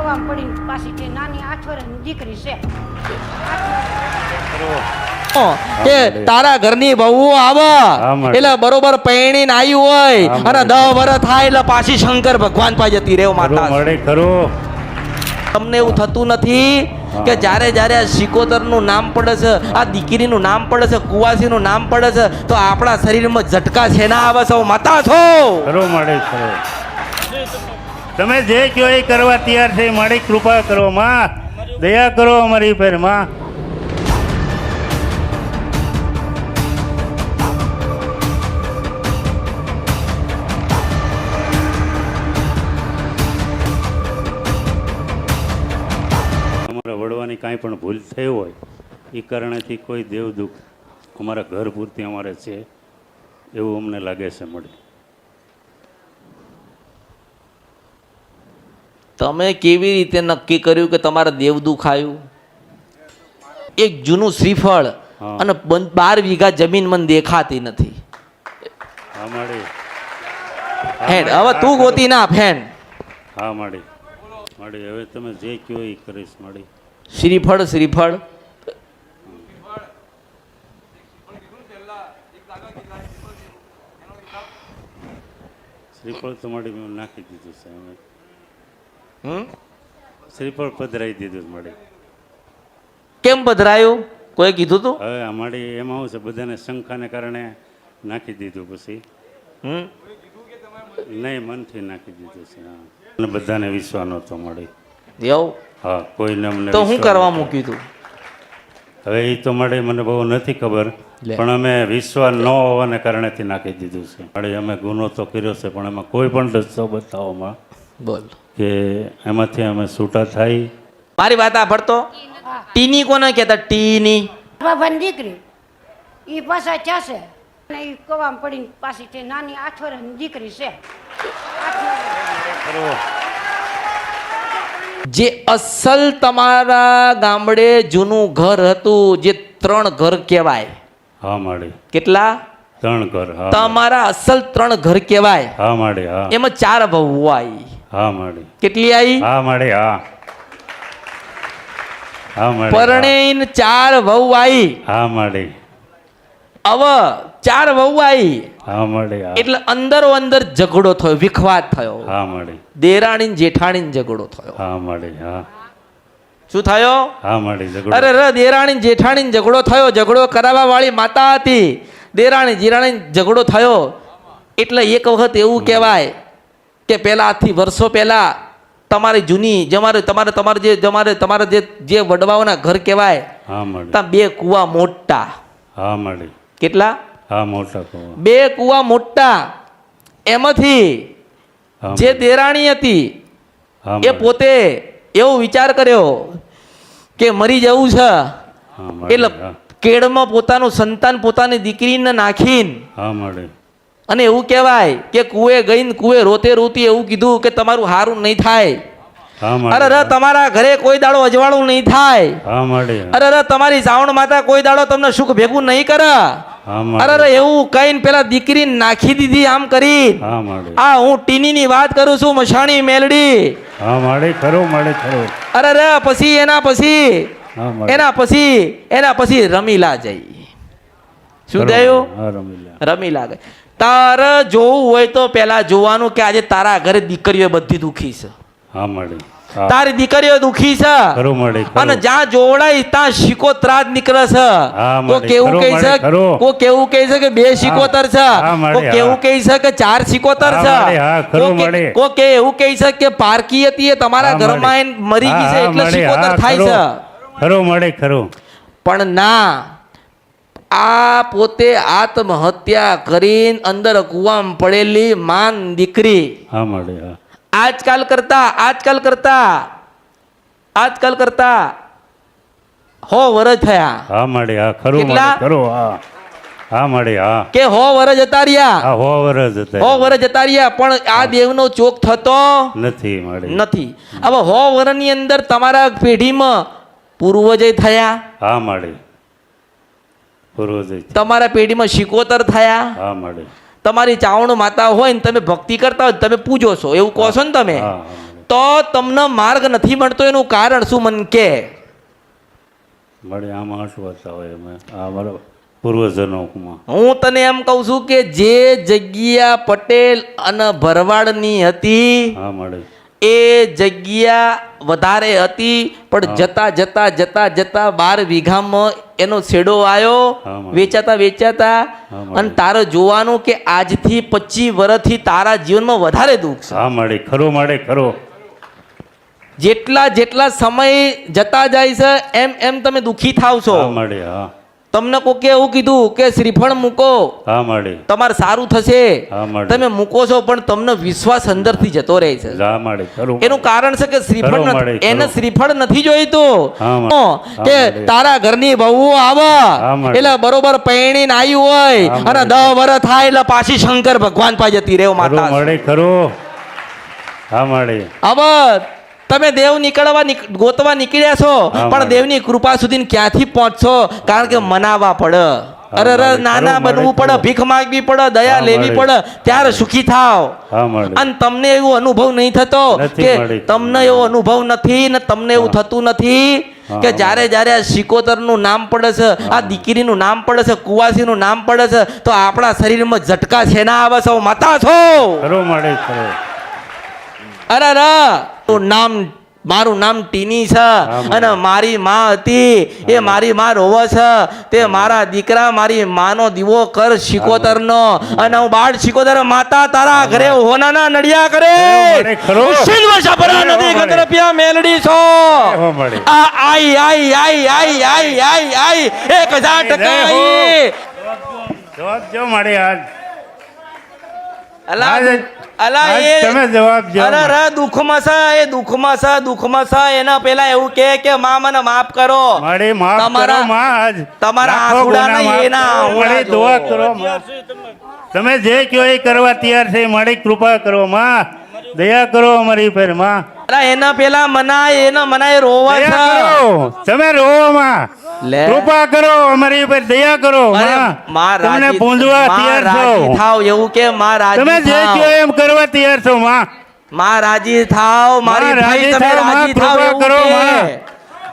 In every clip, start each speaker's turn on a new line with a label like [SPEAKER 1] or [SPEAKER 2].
[SPEAKER 1] કવામાં પડી પાછી તે નાની આઠ દીકરી છે.
[SPEAKER 2] તારા ઘરની બહુ આવે. એટલે બરોબર પૈણીને આવી હોય. અને દહ વર્ષ થાય એટલે પાછી શંકર ભગવાન પાસે જતી રહેવ માતા તમને એવું થતું નથી કે જ્યારે જ્યારે આ શિકોતરનું નામ પડે છે આ દીકરીનું નામ પડે છે કુવાસીનું નામ પડે છે તો આપણા શરીરમાં ઝટકા છે ના આવે છે માતા છો.
[SPEAKER 3] મળે ખરું. તમે જે કહો એ કરવા તૈયાર છે મારી કૃપા કરો, માં. દયા કરો અમારી પરમાં. અમારા કાંઈ પણ ભૂલ થઈ હોય એ કારણેથી કોઈ દેવ દુઃખ અમારા ઘર પૂરતી અમારે છે, એવું અમને લાગે છે મળી.
[SPEAKER 2] તમે કેવી રીતે નક્કી કર્યું કે તમારે દેવ દુખાયું એક જૂનું શ્રીફળ અને બાર વીઘા જમીન મને દેખાતી નથી. હેડ હવે તું ગોતી ના ફેન
[SPEAKER 3] હા માડી. માડી હવે તમે જે કહો એ કરીશ માડી.
[SPEAKER 2] શ્રીફળ શ્રીફળ.
[SPEAKER 3] શ્રીફળ તો માડી નાખી દીધું છે
[SPEAKER 2] હમ?
[SPEAKER 3] શ્રીફળ પધરાઈ દીધું મળી
[SPEAKER 2] કેમ પધરાયું? કોઈ કીધું તું?
[SPEAKER 3] હવે અમારી એમાં હું છે બધાને શંકાને કારણે નાખી દીધું પછી.
[SPEAKER 2] હમ?
[SPEAKER 3] નહીં મનથી નાખી દીધું છે હા. અને બધાને વિશ્વાસ નહોતો મળી.
[SPEAKER 2] એવું?
[SPEAKER 3] હા કોઈને અમને
[SPEAKER 2] તો હું
[SPEAKER 3] વિશ્વાસ
[SPEAKER 2] કરવા. મૂક્યું તું?
[SPEAKER 3] હવે એ તો મળે મને બહુ નથી ખબર.
[SPEAKER 2] લે.
[SPEAKER 3] પણ અમે વિશ્વાસ ન હોવાને કારણેથી નાખી દીધું છે. મળે અમે ગુનો તો કર્યો છે પણ એમાં કોઈ પણ રસ્તો બતાવવામાં
[SPEAKER 2] બોલ.
[SPEAKER 3] કે એમાંથી અમે છૂટા થાય.
[SPEAKER 2] મારી વાત આ ભરતો ટીની કોને કહેતા? ટીની.
[SPEAKER 1] બાબાની દીકરી. એ પાછા ચાસે છે. અને એ કવામ પડીને પાછી તે નાની આઠ વર્ષની દીકરી છે.
[SPEAKER 2] જે અસલ તમારા ગામડે જૂનું ઘર હતું જે ત્રણ ઘર કહેવાય.
[SPEAKER 3] હા માડી.
[SPEAKER 2] કેટલા?
[SPEAKER 3] ત્રણ ઘર
[SPEAKER 2] તમારા અસલ ત્રણ ઘર કહેવાય.
[SPEAKER 3] હા માડી હા.
[SPEAKER 2] એમાં ચાર વહુ આવી
[SPEAKER 3] હા માડી.
[SPEAKER 2] કેટલી આવી
[SPEAKER 3] હા માડી હા. હા માડી
[SPEAKER 2] પરણેન ચાર વહુ આવી
[SPEAKER 3] હા. માડી.
[SPEAKER 2] અવ ચાર વહુ આવી
[SPEAKER 3] હા માડી
[SPEAKER 2] એટલે અંદરો અંદર ઝઘડો થયો વિખવાદ થયો.
[SPEAKER 3] હા માડી.
[SPEAKER 2] દેરાણી જેઠાણી ઝઘડો થયો.
[SPEAKER 3] હા માડી હા.
[SPEAKER 2] શું થયો?
[SPEAKER 3] હા માડી ઝઘડો.
[SPEAKER 2] અરે ર દેરાણી જેઠાણી ઝઘડો થયો ઝઘડો કરાવવા વાળી માતા હતી. દેરાણી જીરાણી ઝઘડો થયો. એટલે એક વખત એવું કહેવાય કે પહેલાંથી વર્ષો પહેલાં તમારી જૂની જમારે તમારે તમારે જે જમારે તમારે જે જે વડવાઓના ઘર કહેવાય ત્યાં બે કૂવા મોટા.
[SPEAKER 3] હા મળી.
[SPEAKER 2] કેટલા?
[SPEAKER 3] હા મોટા કુવા.
[SPEAKER 2] બે કૂવા મોટા. એમાંથી જે દેરાણી હતી એ પોતે એવો વિચાર કર્યો કે મરી જવું છે. એટલે કેળમાં પોતાનું સંતાન પોતાની દીકરીને નાખીને અને એવું કહેવાય કે કુએ ગઈને કુએ રોતે રોતી એવું કીધું કે તમારું હારું નહીં થાય. અરે ર તમારા ઘરે કોઈ દાડો અજવાળું નહીં થાય. અરે ર તમારી જાવણ માતા કોઈ દાડો તમને સુખ ભેગું નહીં કરે. અરે ર એવું કહીને પેલા દીકરી નાખી દીધી આમ કરી આ હું ટીનીની વાત કરું છું મશાણી મેલડી. અરે રે પછી એના પછી. એના પછી એના પછી રમીલા જઈ. શું થયું?
[SPEAKER 3] રમી
[SPEAKER 2] લાગે. તારે જોવું હોય તો પેલા જોવાનું કે આજે તારા ઘરે દીકરીઓ બધી દુખી છે.
[SPEAKER 3] હા માડી
[SPEAKER 2] તારી દીકરીઓ દુખી છે? અને જ્યાં જોવડાય ત્યાં શીકો ત્રાજ નીકળે છે. કો કેવું કહી છે? કો કેવું કહે છે કે બે શીકોતર છે? કો કેવું કહી છે કે ચાર શીકોતર છે? કો કે- એવું કહે છે કે પારકી હતી એ તમારા ઘરમાં. મરી ગઈ છે એટલે શીકોતર થાય છે?
[SPEAKER 3] ખરું. મળે ખરું.
[SPEAKER 2] પણ ના. આ પોતે આત્મહત્યા કરીને અંદર કુવામ પડેલી માન દીકરી.
[SPEAKER 3] હા મળે
[SPEAKER 2] આજકાલ કરતા આજકાલ કરતા આજકાલ કરતા હો વરસ થયા.
[SPEAKER 3] હા મળે હા ખરું ખરું હા. હા મળે હા.
[SPEAKER 2] કે હો વરજ હતા રહ્યા
[SPEAKER 3] હા વરજ હતા
[SPEAKER 2] હો વરસ હતા રહ્યા પણ આ દેવનો ચોક થતો
[SPEAKER 3] નથી મળે
[SPEAKER 2] નથી. હવે હો વરની અંદર તમારા પેઢીમાં પૂર્વજય થયા.
[SPEAKER 3] હા પૂર્વજ
[SPEAKER 2] તમારા પેઢીમાં શિકોતર થયા?
[SPEAKER 3] હા
[SPEAKER 2] તમારી ચાવણ માતા હોય ને તમે ભક્તિ કરતા હોય તમે પૂજો છો એવું કહો છો ને તમે. તો તમને માર્ગ નથી મળતો એનું કારણ શું મન કે?
[SPEAKER 3] મળે આમાં શું હતા હોય અમે અમારા પૂર્વજનોમાં.
[SPEAKER 2] હું તને એમ કહું છું કે જે જગ્યા પટેલ અને ભરવાડની હતી
[SPEAKER 3] હા મળે.
[SPEAKER 2] એ જગ્યા વધારે હતી પણ જતા જતા જતા જતા બાર વીઘામાં એનો છેડો આવ્યો વેચાતા વેચાતા. અને તારે જોવાનું કે આજથી પચીસ વર્ષથી તારા જીવનમાં વધારે દુઃખ છે.
[SPEAKER 3] હા મળે ખરો મળે ખરો.
[SPEAKER 2] જેટલા જેટલા સમય જતા જાય છે એમ એમ તમે દુઃખી થાવ છો.
[SPEAKER 3] મળે હા.
[SPEAKER 2] તમને કોકે એવું કીધું કે શ્રીફળ મૂકો.
[SPEAKER 3] હા મળે
[SPEAKER 2] તમારે સારું થશે. તમે મૂકો છો પણ તમને વિશ્વાસ અંદરથી જતો રહે છે. એનું કારણ છે કે શ્રીફળ એને શ્રીફળ નથી જોઈતું. કે તારા ઘરની બહુ આવે. એટલે બરોબર પૈણીને આવી હોય. અને. દહ વર્ષ થાય એટલે પાછી શંકર ભગવાન પાસે જતી રહે
[SPEAKER 3] ખરું
[SPEAKER 2] માતા
[SPEAKER 3] મળે ખરું. હા મળે
[SPEAKER 2] હવે તમે દેવ નીકળવા ગોતવા નીકળ્યા છો પણ દેવની કૃપા સુધી ક્યાંથી પહોંચશો? કારણ કે મનાવા પડે. અરે અરે નાના બનવું પડે ભીખ માગવી પડે દયા લેવી પડે ત્યારે સુખી થાવ. અને તમને એવો અનુભવ નહીં થતો કે તમને એવો અનુભવ નથી ને તમને એવું થતું નથી કે જ્યારે જ્યારે આ શિકોતરનું નામ પડે છે આ દીકરીનું નામ પડે છે કુવાસીનું નામ પડે છે તો આપણા શરીરમાં ઝટકા છે ના આવે છે? માતા છો. અરે અરે. નામ મારું નામ ટીની છે અને મારી માં હતી. એ મારી માં રોવે છે. તે મારા દીકરા મારી માનો દીવો કર શિકોતરનો. અને હું બાળ શિકોતર માતા તારા ઘરે હોનાના નડિયા કરે. વર્ષાપરા
[SPEAKER 3] મળે,
[SPEAKER 2] નદી
[SPEAKER 3] મળે.
[SPEAKER 2] મેલડી છો. આ આઈ આઈ આઈ આઈ આઈ આઈ આઈ. એક હજાર ટકા આઈ.
[SPEAKER 3] જો મળે આજ
[SPEAKER 2] અલા એ
[SPEAKER 3] તમે જવાબ જો
[SPEAKER 2] અરે રા દુઃખમાં છે એ દુઃખમાં સા દુઃખમાં સા એના પેલા એવું કે કે માં મને માફ કરો.
[SPEAKER 3] મારે માફ કરો માં આજ
[SPEAKER 2] તમારા
[SPEAKER 3] લાખો
[SPEAKER 2] આંસુડા
[SPEAKER 3] ગુના
[SPEAKER 2] નહીં,
[SPEAKER 3] માફ
[SPEAKER 2] એના
[SPEAKER 3] મારી. દુઆ કરો તમે જે કયો એ કરવા તૈયાર છે મારી કૃપા કરો માં. દયા કરો અમારી પરમાં.
[SPEAKER 2] અલા એના પેલા મનાય એના મનાય રોવા
[SPEAKER 3] તમે રોવા માં.
[SPEAKER 2] લે.
[SPEAKER 3] કૃપા કરો અમારી ઉપર દયા કરો માં. તમને પૂંજવા તૈયાર છો
[SPEAKER 2] થાવ એવું કે માં રાજી
[SPEAKER 3] તમે જે કહો એમ કરવા તૈયાર છો માં.
[SPEAKER 2] માં રાજી થાવ મારી ભાઈ તમે રાજી થાવ
[SPEAKER 3] કૃપા કરો. માં.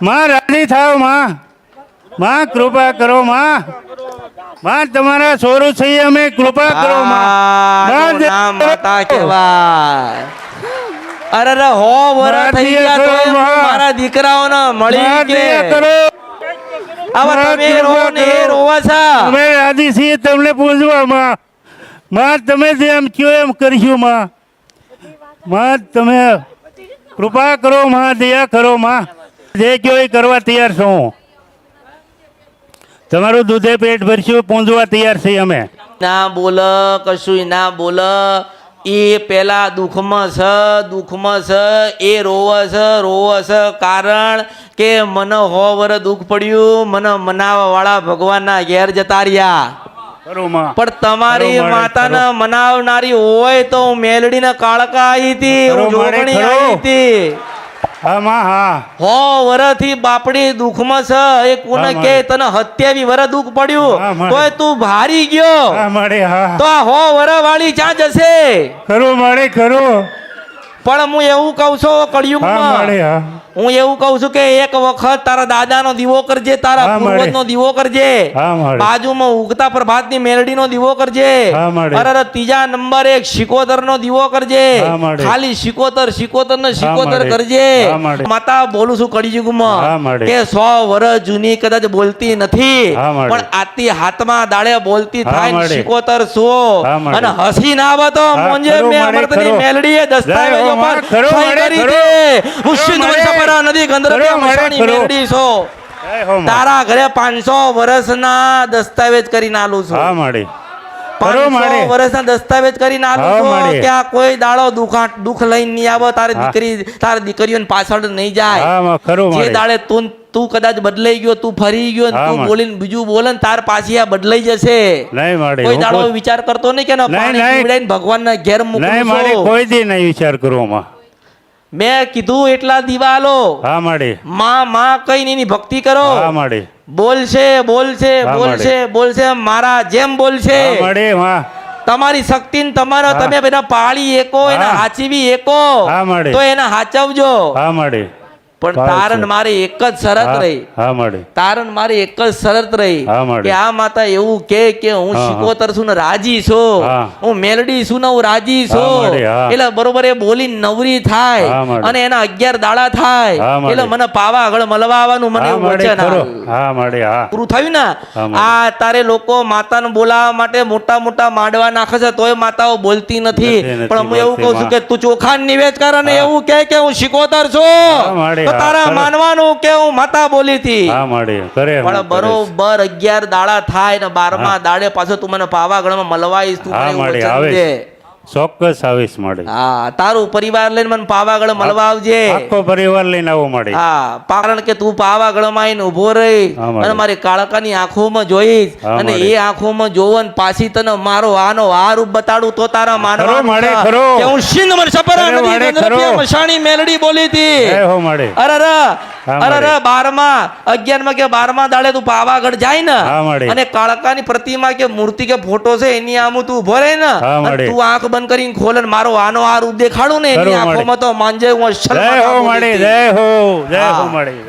[SPEAKER 3] માં રાજી થાવમાં. માં કૃપા કરો માં. માં તમારા સોરુ છીએ અમે કૃપા કરો માં.
[SPEAKER 2] નામ માતા કેવા? અરે રે હો
[SPEAKER 3] વરસમાં
[SPEAKER 2] થઈ ગયા તો. મારા દીકરાઓને મળી કે.
[SPEAKER 3] કરો.
[SPEAKER 2] આવા તમે
[SPEAKER 3] કૃપા
[SPEAKER 2] રો ને એ
[SPEAKER 3] કરો.
[SPEAKER 2] રોવા છે.
[SPEAKER 3] અમે રાજી છીએ તમને પૂજવા માં. માં તમે જેમ કયો એમ કરશું માં. માં તમે કૃપા કરો માં દયા કરો માં. જે કયો એ કરવા તૈયાર છું. તમારું દૂધે પેટ ભરશું પૂંજવા તૈયાર છીએ અમે.
[SPEAKER 2] ના બોલ કશું ના બોલ. એ પેલા દુઃખમાં છે દુઃખમાં છે એ રોવે છે રોવે છે કારણ. કે મને હો વર દુઃખ પડ્યું મને મનાવવા વાળા ભગવાનના ઘેર જતા રહ્યા. પણ તમારી માતાને મનાવનારી હોય તો હું મેલડીને કાળકા આવી હતી જોગણી આવી હતી.
[SPEAKER 3] હા
[SPEAKER 2] વરથી બાપડી દુઃખમાં છે એ કોને કે. તને હત્યાવી વર દુઃખ પડ્યું તોય તું ભારી ગયો. તો આ હો. વર વાળી ક્યાં જશે?
[SPEAKER 3] ખરું મળે ખરું.
[SPEAKER 2] પણ હું એવું કહું છું કળિયુગમાં.
[SPEAKER 3] હા
[SPEAKER 2] હું એવું કહું છું કે એક વખત તારા દાદાનો દીવો કરજે તારા
[SPEAKER 3] હા.
[SPEAKER 2] પૂર્વજનો દીવો કરજે.
[SPEAKER 3] હા.
[SPEAKER 2] બાજુમાં ઉગતા પ્રભાતની મેલડીનો દીવો કરજે. અરે ત્રીજા નંબર એક શિકોતરનો દીવો કરજે. ખાલી શિકોતર શિકોતર ને શિકોતર કરજે. માતા બોલું છું
[SPEAKER 3] હા,
[SPEAKER 2] કે સો વર્ષ જૂની કદાચ બોલતી નથી પણ આતી હાથમાં દાડે બોલતી થાય. શિકોતર શું અને હસી ના આવે તો
[SPEAKER 3] હા,
[SPEAKER 2] મોંજે
[SPEAKER 3] ખરું,
[SPEAKER 2] મેં અમૃતની મેલડીએ દસ્તાવેજો
[SPEAKER 3] હો,
[SPEAKER 2] પર સહી કરી. દે. ઉશ્ચિત વર્ષપરા નદી ગંધર્વ
[SPEAKER 3] ખરું,
[SPEAKER 2] મસાણી
[SPEAKER 3] ખરું.
[SPEAKER 2] છો. તારા ઘરે પાંચસો વર્ષના દસ્તાવેજ કરીને આલું છું.
[SPEAKER 3] હા મળે ખરું
[SPEAKER 2] પાંચસો
[SPEAKER 3] મળે
[SPEAKER 2] વર્ષના દસ્તાવેજ કરીને આલું છું.
[SPEAKER 3] મળે.
[SPEAKER 2] કોઈ દાડો દુખા દુઃખ લઈને નહીં આવે. તારી દીકરી તારી દીકરીઓને પાછળ નહીં જાય.
[SPEAKER 3] ખરું
[SPEAKER 2] જે દાડે તું તું કદાચ બદલાઈ ગયો તું ફરી ગયો તું બોલીને બીજું બોલે ને તાર પાછી આ બદલાઈ જશે. કોઈ દાડો વિચાર કરતો નહીં કે ના. પીવડાવીને ભગવાનના ઘેર મૂકી
[SPEAKER 3] કોઈ દી નહીં વિચાર કરવો માં
[SPEAKER 2] કીધું એટલા દિવાલો
[SPEAKER 3] હા માડી.
[SPEAKER 2] માં માં કઈ નહીં ભક્તિ કરો.
[SPEAKER 3] હા માડી.
[SPEAKER 2] બોલશે બોલશે બોલશે બોલશે મારા જેમ બોલશે.
[SPEAKER 3] હા માં
[SPEAKER 2] તમારી શક્તિ ને તમારા તમે બધા પાળી એકો એને. હાચવી એકો. તો એને હાચવજો.
[SPEAKER 3] હા મળે
[SPEAKER 2] પણ તારણ મારે એક જ શરત રહી. તારણ મારે એક જ શરત રહી કે આ માતા એવું કે કે હું. શિકોતર છું ને રાજી છું.
[SPEAKER 3] હું.
[SPEAKER 2] મેલડી છું ને હું રાજી છું. એટલે બરોબર એ બોલી નવરી થાય અને એના અગિયાર દાડા થાય. એટલે મને પાવા આગળ મળવા આવવાનું મને વચન પૂરું થયું ને? આ તારે લોકો માતાને બોલાવવા માટે મોટા મોટા માંડવા નાખે છે તોય માતાઓ બોલતી નથી. પણ હું એવું કહું છું કે તું ચોખા નિવેદ કર અને એવું કે હું શિકોતર છું. તારા માનવાનું કે હું માતા બોલી હતી?
[SPEAKER 3] હા માડી. કરે
[SPEAKER 2] પણ. બરોબર અગિયાર દાડા થાય ને બારમા દાડે પાછો તું મને પાવાગઢમાં મળવાઈશ તું મને
[SPEAKER 3] આવે ચોક્કસ આવીશ મળે.
[SPEAKER 2] હા તારું પરિવાર લઈને મને પાવાગઢ મળવા આવજે.
[SPEAKER 3] આખો પરિવાર લઈને આવો મળે.
[SPEAKER 2] હા કારણ કે તું પાવાગઢમાં આવીને ઊભો રહી અને મારી કાળકાની આંખોમાં જોઈશ અને. એ આંખોમાં જોવન પાછી તને મારો આનો આ રૂપ બતાડું તો તારા માનવા
[SPEAKER 3] મળે, ખરો.
[SPEAKER 2] કે હું સિંધ મર સપરા નદી. મશાણી મેલડી બોલી હતી.
[SPEAKER 3] હો મળે.
[SPEAKER 2] અરે અરે બારમા અગિયારમાં કે બારમા દાડે તું પાવાગઢ જાય ને. અને કાળકાની પ્રતિમા કે મૂર્તિ કે ફોટો છે એની આમ તું ઊભો રહે ને. તું આંખ બંધ કરીને ખોલે ને મારો આનો આ રૂપ દેખાડું ને એની. આંખોમાં તો માંજે હું
[SPEAKER 3] જય હો જય હો જય હો મળી.